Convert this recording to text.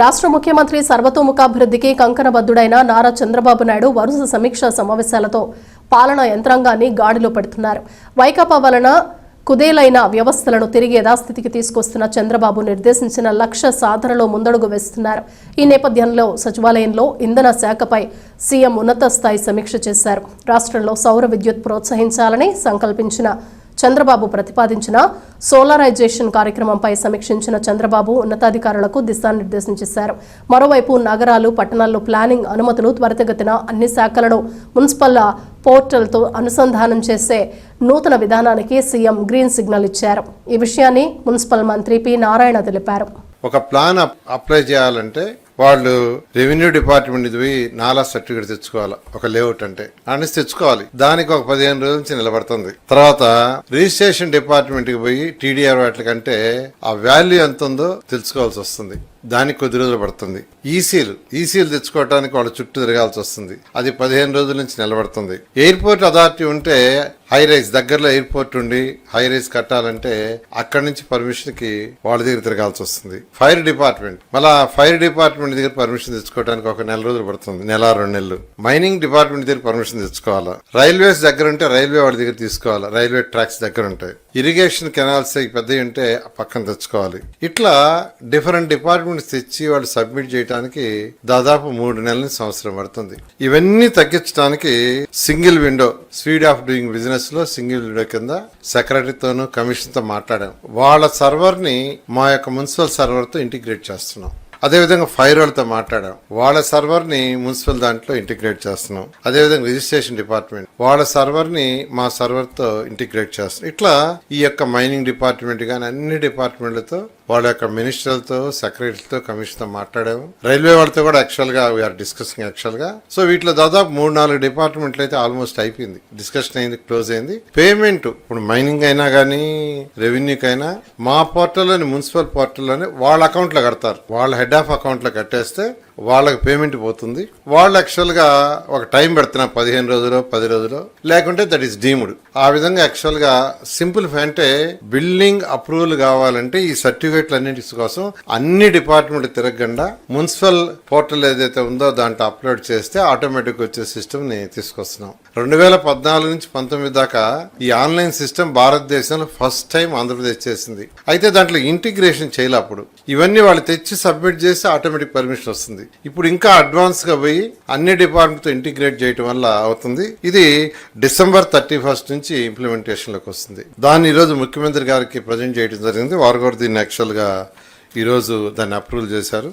రాష్ట్ర ముఖ్యమంత్రి సర్వతోముఖాభివృద్ధికి కంకణబద్ధుడైన నారా చంద్రబాబు నాయుడు వరుస సమీక్షా సమావేశాలతో పాలనా యంత్రాంగాన్ని గాడిలో పెడుతున్నారు. వైకాపా వలన కుదేలైన వ్యవస్థలను తిరిగి యథాస్థితికి తీసుకొస్తున్న చంద్రబాబు నిర్దేశించిన లక్ష్య సాధనలో ముందడుగు వేస్తున్నారు. ఈ నేపథ్యంలో సచివాలయంలో ఇంధన శాఖపై సీఎం ఉన్నత స్థాయి సమీక్ష చేశారు. రాష్ట్రంలో సౌర విద్యుత్ ప్రోత్సహించాలని సంకల్పించిన చంద్రబాబు ప్రతిపాదించిన సోలారైజేషన్ కార్యక్రమంపై సమీక్షించిన చంద్రబాబు ఉన్నతాధికారులకు దిశానిర్దేశం చేశారు. మరోవైపు నగరాలు పట్టణాల్లో ప్లానింగ్ అనుమతులు త్వరితగతిన అన్ని శాఖలను మున్సిపల్ పోర్టల్తో అనుసంధానం చేసే నూతన విధానానికి సీఎం గ్రీన్ సిగ్నల్ ఇచ్చారు. ఈ విషయాన్ని మున్సిపల్ మంత్రి పి నారాయణ తెలిపారు. ఒక ప్లాన్ అప్లై చేయాలంటే వాళ్ళు రెవెన్యూ డిపార్ట్మెంట్ ఇది పోయి నాలా సర్టిఫికేట్ తెచ్చుకోవాలి. ఒక లేఅవుట్ అంటే. అనేసి తెచ్చుకోవాలి. దానికి ఒక పదిహేను రోజుల నుంచి నిలబడుతుంది. తర్వాత రిజిస్ట్రేషన్ డిపార్ట్మెంట్కి పోయి టీడీఆర్ వాటి కంటే ఆ వాల్యూ ఎంత ఉందో తెలుసుకోవాల్సి వస్తుంది. దానికి కొద్ది రోజులు పడుతుంది. ఈసీలు. ఈసీలు తెచ్చుకోవడానికి వాళ్ళ చుట్టూ తిరగాల్సి వస్తుంది. అది పదిహేను రోజుల నుంచి నిలబడుతుంది. ఎయిర్పోర్ట్ అథారిటీ ఉంటే హై రైజ్ దగ్గరలో ఎయిర్పోర్ట్ ఉండి హై రైజ్ కట్టాలంటే అక్కడి నుంచి పర్మిషన్కి వాళ్ళ దగ్గర తిరగాల్సి వస్తుంది. Fire department. మళ్ళా ఫైర్ డిపార్ట్మెంట్ దగ్గర పర్మిషన్ తెచ్చుకోవడానికి ఒక నెల రోజులు పడుతుంది. నెల రెండు నెలలు. మైనింగ్ డిపార్ట్మెంట్ దగ్గర పర్మిషన్ తెచ్చుకోవాలా? రైల్వేస్ దగ్గర ఉంటే రైల్వే వాళ్ళ దగ్గర తీసుకోవాలి? రైల్వే ట్రాక్స్ దగ్గర ఉంటాయి. ఇరిగేషన్ కెనాల్స్ పెద్దవి ఉంటే పక్కన తెచ్చుకోవాలి. ఇట్లా డిఫరెంట్ డిపార్ట్మెంట్స్ తెచ్చి వాళ్ళు సబ్మిట్ చేయడానికి దాదాపు మూడు నెలల సంవత్సరం పడుతుంది. ఇవన్నీ తగ్గించడానికి single window speed of doing business లో సింగిల్ విండో కింద సెక్రటరీతోనూ కమిషన్తో మాట్లాడాం. వాళ్ళ సర్వర్ని మా యొక్క మున్సిపల్ సర్వర్తో ఇంటిగ్రేట్ చేస్తున్నాం. అదేవిధంగా ఫైర్ వాళ్ళతో మాట్లాడాం. వాళ్ళ సర్వర్ని మున్సిపల్ దాంట్లో ఇంటిగ్రేట్ చేస్తున్నాం. అదేవిధంగా రిజిస్ట్రేషన్ డిపార్ట్మెంట్ వాళ్ళ సర్వర్ని మా సర్వర్తో ఇంటిగ్రేట్ చేస్తున్నాం. ఇట్లా ఈ యొక్క మైనింగ్ డిపార్ట్మెంట్ కానీ అన్ని డిపార్ట్మెంట్లతో వాళ్ళ యొక్క మినిస్టర్లతో సెక్రటరీలతో కమిషన్తో మాట్లాడాము. రైల్వే వాళ్ళతో కూడా యాక్చువల్గా వీఆర్ డిస్కసింగ్ యాక్చువల్గా. సో వీటిలో దాదాపు మూడు నాలుగు డిపార్ట్మెంట్లు అయితే ఆల్మోస్ట్ అయిపోయింది. డిస్కషన్ అయింది క్లోజ్ అయింది. పేమెంట్ ఇప్పుడు మైనింగ్ అయినా కానీ రెవెన్యూకైనా మా పోర్టల్లోని మున్సిపల్ పోర్టల్లోనే వాళ్ళ అకౌంట్లో కడతారు. వాళ్ళ హెడ్ ఆఫ్ అకౌంట్లో కట్టేస్తే వాళ్ళకి పేమెంట్ పోతుంది. వాళ్ళు యాక్చువల్గా ఒక టైం పెడుతున్నారు పదిహేను రోజులు పది రోజులు లేకుంటే దట్ ఈస్ డీమ్డ్ ఆ విధంగా యాక్చువల్గా సింపుల్ అంటే బిల్డింగ్ అప్రూవల్ కావాలంటే ఈ సర్టిఫికేట్లు అన్నింటి కోసం అన్ని డిపార్ట్మెంట్ తిరగకుండా మున్సిపల్ పోర్టల్ ఏదైతే ఉందో దాంట్లో అప్లోడ్ చేస్తే ఆటోమేటిక్ వచ్చే సిస్టమ్ని తీసుకొస్తున్నాం. రెండు వేల పద్నాలుగు నుంచి పంతొమ్మిది దాకా ఈ ఆన్లైన్ సిస్టమ్ భారతదేశంలో ఫస్ట్ టైం ఆంధ్రప్రదేశ్ చేసింది. అయితే దాంట్లో ఇంటిగ్రేషన్ చేయాలి అప్పుడు. ఇవన్నీ వాళ్ళు తెచ్చి సబ్మిట్ చేసి ఆటోమేటిక్ పర్మిషన్ వస్తుంది. ఇప్పుడు ఇంకా అడ్వాన్స్గా పోయి అన్ని డిపార్ట్మెంట్తో ఇంటిగ్రేట్ చేయడం వల్ల అవుతుంది. ఇది డిసెంబర్ థర్టీ ఫస్ట్ నుంచి ఇంప్లిమెంటేషన్లోకి వస్తుంది. దాన్ని ఈరోజు ముఖ్యమంత్రి గారికి ప్రజెంట్ చేయడం జరిగింది. వారు కూడా దీన్ని యాక్చువల్గా ఈరోజు దాన్ని అప్రూవల్ చేశారు.